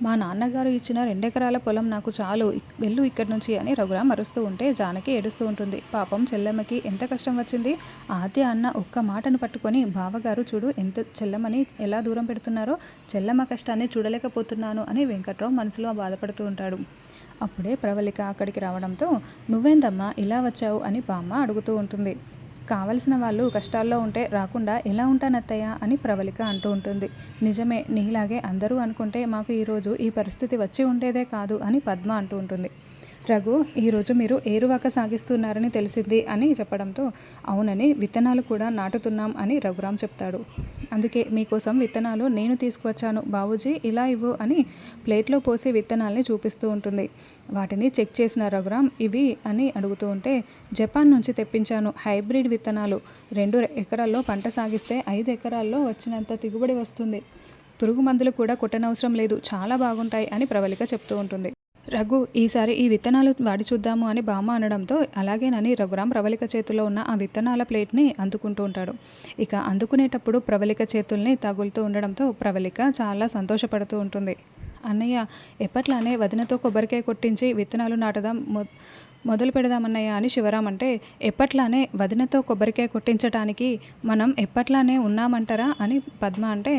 మా నాన్నగారు ఇచ్చిన రెండెకరాల పొలం నాకు చాలు వెళ్ళు ఇక్కడి నుంచి అని రఘురాం అరుస్తూ ఉంటే జానకి ఏడుస్తూ ఉంటుంది. పాపం చెల్లెమ్మకి ఎంత కష్టం వచ్చింది? ఆద్య అన్న ఒక్క మాటను పట్టుకొని బావగారు చూడు ఎంత చెల్లెమ్మని ఎలా దూరం పెడుతున్నారో చెల్లెమ్మ కష్టాన్ని చూడలేకపోతున్నాను అని వెంకట్రావు మనసులో బాధపడుతూ ఉంటాడు. అప్పుడే ప్రవళిక అక్కడికి రావడంతో నువ్వేందమ్మా ఇలా వచ్చావు అని బామ్మ అడుగుతూ ఉంటుంది. కావలసిన వాళ్ళు కష్టాల్లో ఉంటే రాకుండా ఎలా ఉంటానత్తయ్య అని ప్రవళిక అంటూ ఉంటుంది. నిజమే నీలాగే అందరూ అనుకుంటే మాకు ఈరోజు ఈ పరిస్థితి వచ్చి ఉండేదే కాదు అని పద్మ అంటూ ఉంటుంది. రఘు ఈరోజు మీరు ఏరువాక సాగిస్తున్నారని తెలిసింది అని చెప్పడంతో అవునని విత్తనాలు కూడా నాటుతున్నాం అని రఘురామ్ చెప్తాడు. అందుకే మీకోసం విత్తనాలు నేను తీసుకువచ్చాను బాబుజీ ఇలా ఇవ్వు అని ప్లేట్లో పోసి విత్తనాల్ని చూపిస్తూ ఉంటుంది. వాటిని చెక్ చేసిన రఘురామ్ ఇవి అని అడుగుతూ ఉంటే జపాన్ నుంచి తెప్పించాను హైబ్రిడ్ విత్తనాలు. రెండు ఎకరాల్లో పంట సాగిస్తే ఐదు ఎకరాల్లో వచ్చినంత దిగుబడి వస్తుంది. పురుగు మందులు కూడా కొట్టనవసరం లేదు చాలా బాగుంటాయి అని ప్రవళిక చెప్తూ ఉంటుంది. రఘు ఈసారి ఈ విత్తనాలు వాడి చూద్దాము అని బామ్మ అనడంతో అలాగేనని రఘురాం ప్రవళిక చేతిలో ఉన్న ఆ విత్తనాల ప్లేట్ని అందుకుంటూ ఉంటాడు. ఇక అందుకునేటప్పుడు ప్రవళిక చేతుల్ని తగులుతూ ఉండడంతో ప్రవళిక చాలా సంతోషపడుతూ ఉంటుంది. అన్నయ్య ఎప్పట్లానే వదినతో కొబ్బరికాయ కొట్టించి విత్తనాలు నాటదాం మొదలు పెడదామన్నయ్య అని శివరాం అంటే ఎప్పట్లానే వదినతో కొబ్బరికాయ కొట్టించటానికి మనం ఎప్పట్లానే ఉన్నామంటారా అని పద్మ అంటే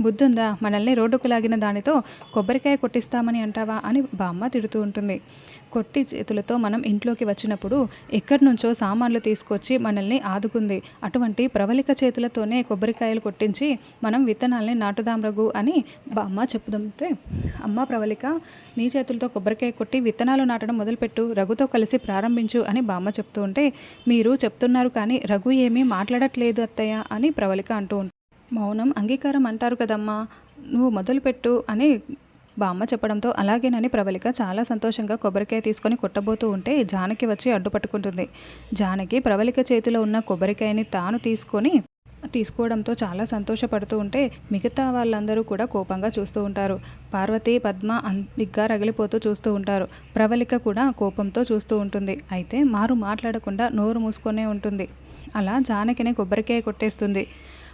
బుద్ధుందా? మనల్ని రోడ్డుకు లాగిన దానితో కొబ్బరికాయ కొట్టిస్తామని అంటావా? అని బామ్మ తిడుతూ ఉంటుంది. కొట్టి చేతులతో మనం ఇంట్లోకి వచ్చినప్పుడు ఎక్కడి నుంచో సామాన్లు తీసుకొచ్చి మనల్ని ఆదుకుంది. అటువంటి ప్రవళిక చేతులతోనే కొబ్బరికాయలు కొట్టించి మనం విత్తనాల్ని నాటుదాం రఘు అని బామ్మ చెప్పుదంటే అమ్మ ప్రవళిక నీ చేతులతో కొబ్బరికాయ కొట్టి విత్తనాలు నాటడం మొదలుపెట్టు రఘుతో కలిసి ప్రారంభించు అని బామ్మ చెప్తూ ఉంటే మీరు చెప్తున్నారు కానీ రఘు ఏమీ మాట్లాడట్లేదు అత్తయ్య అని ప్రవళిక అంటూ ఉంటుంది మౌనం అంగీకారం అంటారు కదమ్మా నువ్వు మొదలుపెట్టు అని బామ్మ చెప్పడంతో అలాగేనని ప్రబలిక చాలా సంతోషంగా కొబ్బరికాయ తీసుకొని కొట్టబోతూ ఉంటే జానకి వచ్చి అడ్డుపట్టుకుంటుంది జానకి ప్రబలిక చేతిలో ఉన్న కొబ్బరికాయని తాను తీసుకొని తీసుకోవడంతో చాలా సంతోషపడుతూ ఉంటే మిగతా వాళ్ళందరూ కూడా కోపంగా చూస్తూ ఉంటారు. పార్వతి పద్మ అందిగ్గా రగిలిపోతూ చూస్తూ ఉంటారు. ప్రవళిక కూడా కోపంతో చూస్తూ ఉంటుంది. అయితే మారు మాట్లాడకుండా నోరు మూసుకొనే ఉంటుంది. అలా జానకిని కొబ్బరికాయ కొట్టేస్తుంది.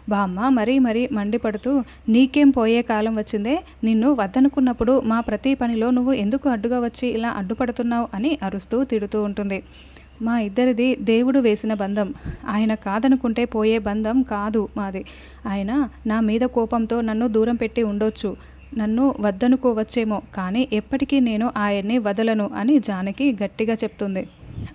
బామ్మ మరీ మరీ మండిపడుతూ నీకేం పోయే కాలం వచ్చిందే? నిన్ను వద్దనుకున్నప్పుడు మా ప్రతి పనిలో నువ్వు ఎందుకు అడ్డుగా వచ్చి ఇలా అడ్డుపడుతున్నావు? అని అరుస్తూ తిడుతూ ఉంటుంది. మా ఇద్దరిది దేవుడు వేసిన బంధం. ఆయన కాదనుకుంటే పోయే బంధం కాదు మాది. ఆయన నా మీద కోపంతో నన్ను దూరం పెట్టి ఉండొచ్చు. నన్ను వద్దనుకోవచ్చేమో కానీ ఎప్పటికీ నేను ఆయన్ని వదలను అని జానకి గట్టిగా చెప్తుంది.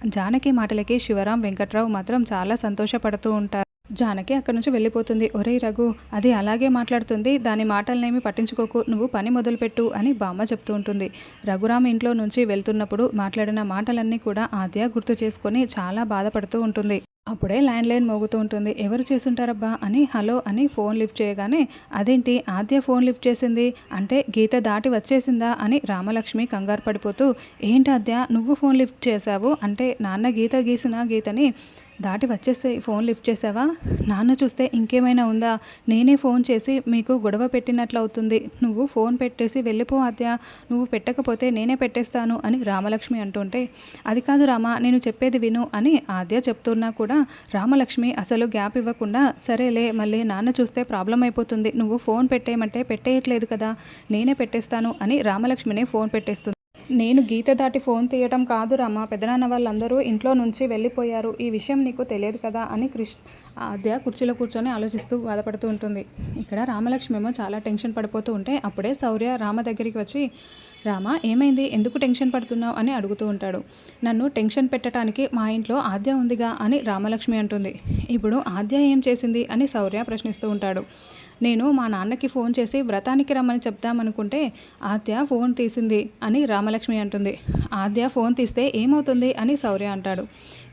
జానకి మాటలకి శివరాం వెంకట్రావు మాత్రం చాలా సంతోషపడుతూ ఉంటారు. జానకి అక్కడి నుంచి వెళ్ళిపోతుంది. ఒరే రఘు అది అలాగే మాట్లాడుతుంది. దాని మాటలనేమి పట్టించుకోకు. నువ్వు పని మొదలుపెట్టు అని బామ్మ చెప్తూ ఉంటుంది. రఘురామ్ ఇంట్లో నుంచి వెళ్తున్నప్పుడు మాట్లాడిన మాటలన్నీ కూడా ఆద్య గుర్తు చేసుకొని చాలా బాధపడుతూ ఉంటుంది. అప్పుడే ల్యాండ్ లైన్ మోగుతూ ఉంటుంది. ఎవరు చేసుంటారబ్బా అని హలో అని ఫోన్ లిఫ్ట్ చేయగానే అదేంటి ఆద్య ఫోన్ లిఫ్ట్ చేసింది? అంటే గీత దాటి వచ్చేసిందా? అని రామలక్ష్మి కంగారు పడిపోతూ ఏంటి ఆద్య నువ్వు ఫోన్ లిఫ్ట్ చేశావు? అంటే నాన్న గీత గీసిన గీతని దాటి వచ్చేస్తే ఫోన్ లిఫ్ట్ చేసావా? నాన్న చూస్తే ఇంకేమైనా ఉందా? నేనే ఫోన్ చేసి మీకు గొడవ పెట్టినట్లు అవుతుంది నువ్వు ఫోన్ పెట్టేసి వెళ్ళిపో ఆద్య. నువ్వు పెట్టకపోతే నేనే పెట్టేస్తాను అని రామలక్ష్మి అంటుంటే అది కాదు రామ నేను చెప్పేది విను అని ఆద్య చెప్తున్నా కూడా రామలక్ష్మి అసలు గ్యాప్ ఇవ్వకుండా సరేలే మళ్ళీ నాన్న చూస్తే ప్రాబ్లం అయిపోతుంది. నువ్వు ఫోన్ పెట్టేయమంటే పెట్టేయట్లేదు కదా. నేనే పెట్టేస్తాను అని రామలక్ష్మినే ఫోన్ పెట్టేస్తుంది. నేను గీత దాటి ఫోన్ తీయటం కాదు మా పెదనాన్న వాళ్ళందరూ ఇంట్లో నుంచి వెళ్ళిపోయారు. ఈ విషయం నీకు తెలియదు కదా అని కృష్ణ ఆద్య కుర్చీలో కూర్చొని ఆలోచిస్తూ బాధపడుతూ ఉంటుంది. ఇక్కడ రామలక్ష్మి ఏమో చాలా టెన్షన్ పడిపోతూ ఉంటే అప్పుడే శౌర్య రామ దగ్గరికి వచ్చి రామ ఏమైంది? ఎందుకు టెన్షన్ పడుతున్నావు? అని అడుగుతూ ఉంటాడు. నన్ను టెన్షన్ పెట్టడానికి మా ఇంట్లో ఆద్య ఉందిగా అని రామలక్ష్మి అంటుంది. ఇప్పుడు ఆద్య ఏం చేసింది? అని శౌర్య ప్రశ్నిస్తూ ఉంటాడు. నేను మా నాన్నకి ఫోన్ చేసి వ్రతానికి రమ్మని చెప్దామనుకుంటే ఆద్య ఫోన్ తీసింది అని రామలక్ష్మి అంటుంది. ఆద్య ఫోన్ తీస్తే ఏమవుతుంది అని శౌర్య అంటాడు.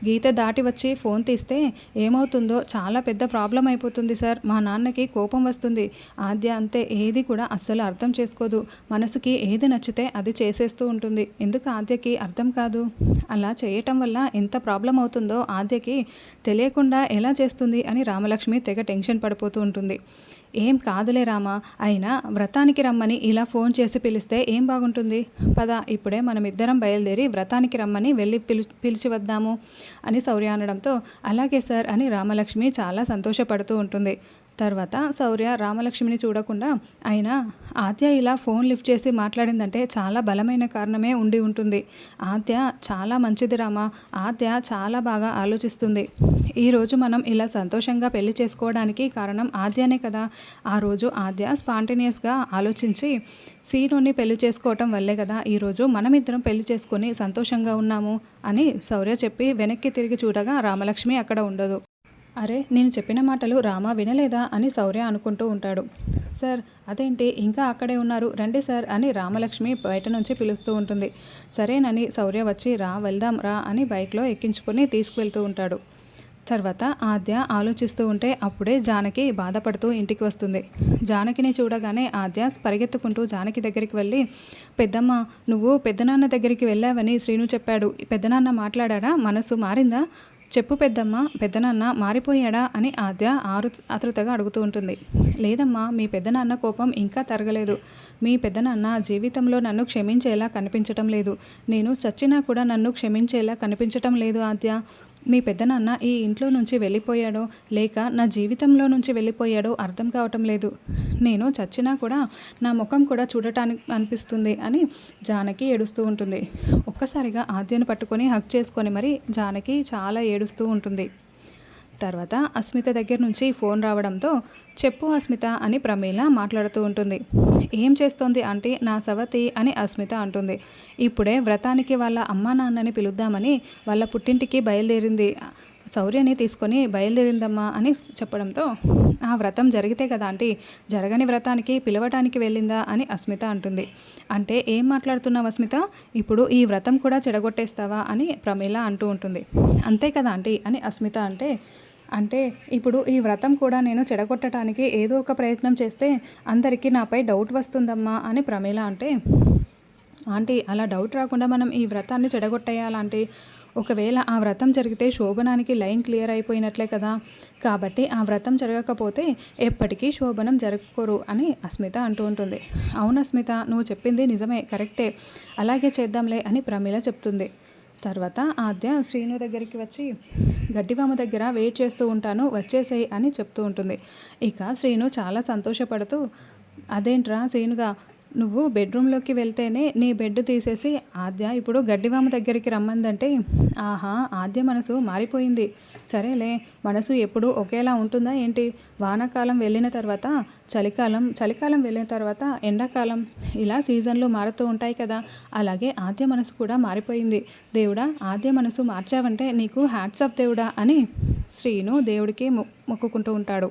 గీత దాటి వచ్చి ఫోన్ తీస్తే ఏమవుతుందో చాలా పెద్ద ప్రాబ్లం అయిపోతుంది సార్. మా నాన్నకి కోపం వస్తుంది. ఆద్య అంతే ఏది కూడా అస్సలు అర్థం చేసుకోదు. మనసుకి ఏది నచ్చితే అది చేసేస్తూ ఉంటుంది. ఎందుకు ఆద్యకి అర్థం కాదు? అలా చేయటం వల్ల ఎంత ప్రాబ్లం అవుతుందో ఆద్యకి తెలియకుండా ఎలా చేస్తుంది అని రామలక్ష్మి తెగ టెన్షన్ పడిపోతూ ఉంటుంది. ఏం కాదులే రామా అయినా వ్రతానికి రమ్మని ఇలా ఫోన్ చేసి పిలిస్తే ఏం బాగుంటుంది? పద ఇప్పుడే మనం ఇద్దరం బయలుదేరి వ్రతానికి రమ్మని వెళ్ళి పిలిచి పిలిచి వద్దాము అని శౌర్య అనడంతో అలాగే సార్ అని రామలక్ష్మి చాలా సంతోషపడుతూ ఉంటుంది. తర్వాత శౌర్య రామలక్ష్మిని చూడకుండా అయినా ఆద్య ఇలా ఫోన్ లిఫ్ట్ చేసి మాట్లాడిందంటే చాలా బలమైన కారణమే ఉండి ఉంటుంది. ఆద్య చాలా మంచిది రామ. ఆద్య చాలా బాగా ఆలోచిస్తుంది. ఈరోజు మనం ఇలా సంతోషంగా పెళ్ళి చేసుకోవడానికి కారణం ఆద్యనే కదా. ఆ రోజు ఆద్య స్పాంటేనియస్గా ఆలోచించి సీనుని పెళ్ళి చేసుకోవటం వల్లే కదా ఈరోజు మనమిద్దరం పెళ్ళి చేసుకొని సంతోషంగా ఉన్నాము అని శౌర్య చెప్పి వెనక్కి తిరిగి చూడగా రామలక్ష్మి అక్కడ ఉండదు. అరే నేను చెప్పిన మాటలు రామ వినలేదా అని శౌర్య అనుకుంటూ ఉంటాడు. సార్ అదేంటి? ఇంకా అక్కడే ఉన్నారు. రండి సార్ అని రామలక్ష్మి బయట నుంచి పిలుస్తూ ఉంటుంది. సరేనని శౌర్య వచ్చి రా వెళ్దాం రా అని బైక్లో ఎక్కించుకొని తీసుకువెళ్తూ ఉంటాడు. తర్వాత ఆద్య ఆలోచిస్తూ ఉంటే అప్పుడే జానకి బాధపడుతూ ఇంటికి వస్తుంది. జానకిని చూడగానే ఆద్య పరిగెత్తుకుంటూ జానకి దగ్గరికి వెళ్ళి పెద్దమ్మ నువ్వు పెద్దనాన్న దగ్గరికి వెళ్ళావని శ్రీను చెప్పాడు. పెద్దనాన్న మాట్లాడారా మనసు మారిందా? చెప్పు పెద్దమ్మ పెద్దనాన్న మారిపోయాడా అని ఆద్య ఆరు ఆతృతగా అడుగుతూ ఉంటుంది. లేదమ్మా మీ పెద్దనాన్న కోపం ఇంకా తరగలేదు. మీ పెద్దనాన్న జీవితంలో నన్ను క్షమించేలా కనిపించటం లేదు. నేను చచ్చినా కూడా నన్ను క్షమించేలా కనిపించటం లేదు ఆద్య. మీ పెద్దనాన్న ఈ ఇంట్లో నుంచి వెళ్ళిపోయాడో లేక నా జీవితంలో నుంచి వెళ్ళిపోయాడో అర్థం కావటం లేదు. నేను చచ్చినా కూడా నా ముఖం కూడా చూడటానికి అనిపిస్తుంది అని జానకి ఏడుస్తూ ఉంటుంది. ఒక్కసారిగా ఆద్యను పట్టుకొని హక్ చేసుకొని మరి జానకి చాలా ఏడుస్తూ ఉంటుంది. తర్వాత అస్మిత దగ్గర నుంచి ఫోన్ రావడంతో చెప్పు అస్మిత అని ప్రమీల మాట్లాడుతూ ఉంటుంది. ఏం చేస్తోంది అంటే నా సవతి అని అస్మిత అంటుంది. ఇప్పుడే వ్రతానికి వాళ్ళ అమ్మా నాన్నని పిలుద్దామని వాళ్ళ పుట్టింటికి బయలుదేరింది. శౌర్యని తీసుకొని బయలుదేరిందమ్మా అని చెప్పడంతో ఆ వ్రతం జరిగితే కదా ఆంటీ? జరగని వ్రతానికి పిలవటానికి వెళ్ళిందా? అని అస్మిత అంటుంది. అంటే ఏం మాట్లాడుతున్నావు అస్మిత? ఇప్పుడు ఈ వ్రతం కూడా చెడగొట్టేస్తావా? అని ప్రమీల అంటూ ఉంటుంది. అంతే కదా ఆంటీ అని అస్మిత అంటే అంటే ఇప్పుడు ఈ వ్రతం కూడా నేను చెడగొట్టడానికి ఏదో ఒక ప్రయత్నం చేస్తే అందరికీ నాపై డౌట్ వస్తుందమ్మా అని ప్రమీల అంటే ఆంటీ అలా డౌట్ రాకుండా మనం ఈ వ్రతాన్ని చెడగొట్టేయాలంటే ఒకవేళ ఆ వ్రతం జరిగితే శోభనానికి లైన్ క్లియర్ అయిపోయినట్లే కదా. కాబట్టి ఆ వ్రతం జరగకపోతే ఎప్పటికీ శోభనం జరగకూరు అని అస్మిత అంటూ ఉంటుంది. అవును అస్మిత నువ్వు చెప్పింది నిజమే కరెక్టే. అలాగే చేద్దాంలే అని ప్రమీల చెప్తుంది. తర్వాత ఆద్య శ్రీను దగ్గరికి వచ్చి గడ్డివామ దగ్గర వెయిట్ చేస్తూ ఉంటాను వచ్చేసేయి అని చెప్తూ ఉంటుంది. ఇక శ్రీను చాలా సంతోషపడుతూ అదేంట్రా శ్రీనుగా నువ్వు బెడ్రూమ్లోకి వెళ్తేనే నీ బెడ్ తీసేసి ఆద్య ఇప్పుడు గడ్డివామ దగ్గరికి రమ్మందంటే ఆహా ఆద్య మనసు మారిపోయింది. సరేలే మనసు ఎప్పుడు ఒకేలా ఉంటుందా ఏంటి? వానాకాలం వెళ్ళిన తర్వాత చలికాలం చలికాలం వెళ్ళిన తర్వాత ఎండాకాలం. ఇలా సీజన్లు మారుతూ ఉంటాయి కదా. అలాగే ఆద్య మనసు కూడా మారిపోయింది. దేవుడా ఆద్య మనసు మార్చావంటే నీకు హ్యాట్సప్ దేవుడా అని శ్రీను దేవుడికి మొక్కుకుంటూ ఉంటాడు.